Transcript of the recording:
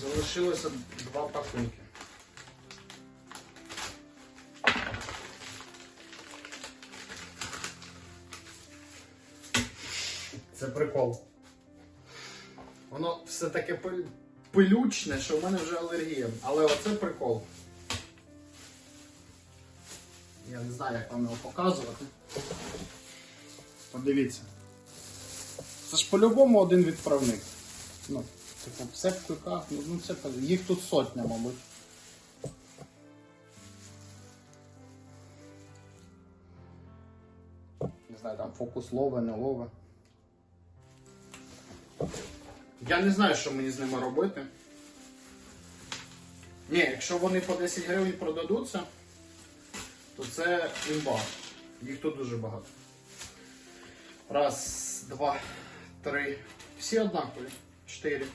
Залишилося два пакунки. Це прикол. Воно все таке пилючне, що в мене вже алергія. Але оце прикол. Я не знаю, як вам його показувати. Подивіться. Це ж по-любому один відправник. Ну, типу, все в кликах, ну ну, це їх тут сотня, мабуть. Не знаю, там фокус лове, не лове. Я не знаю, що мені з ними робити. Ні, якщо вони по 10 гривень продадуться, то це імба. Їх тут дуже багато. Раз, два, три. Всі однакові. Чотири.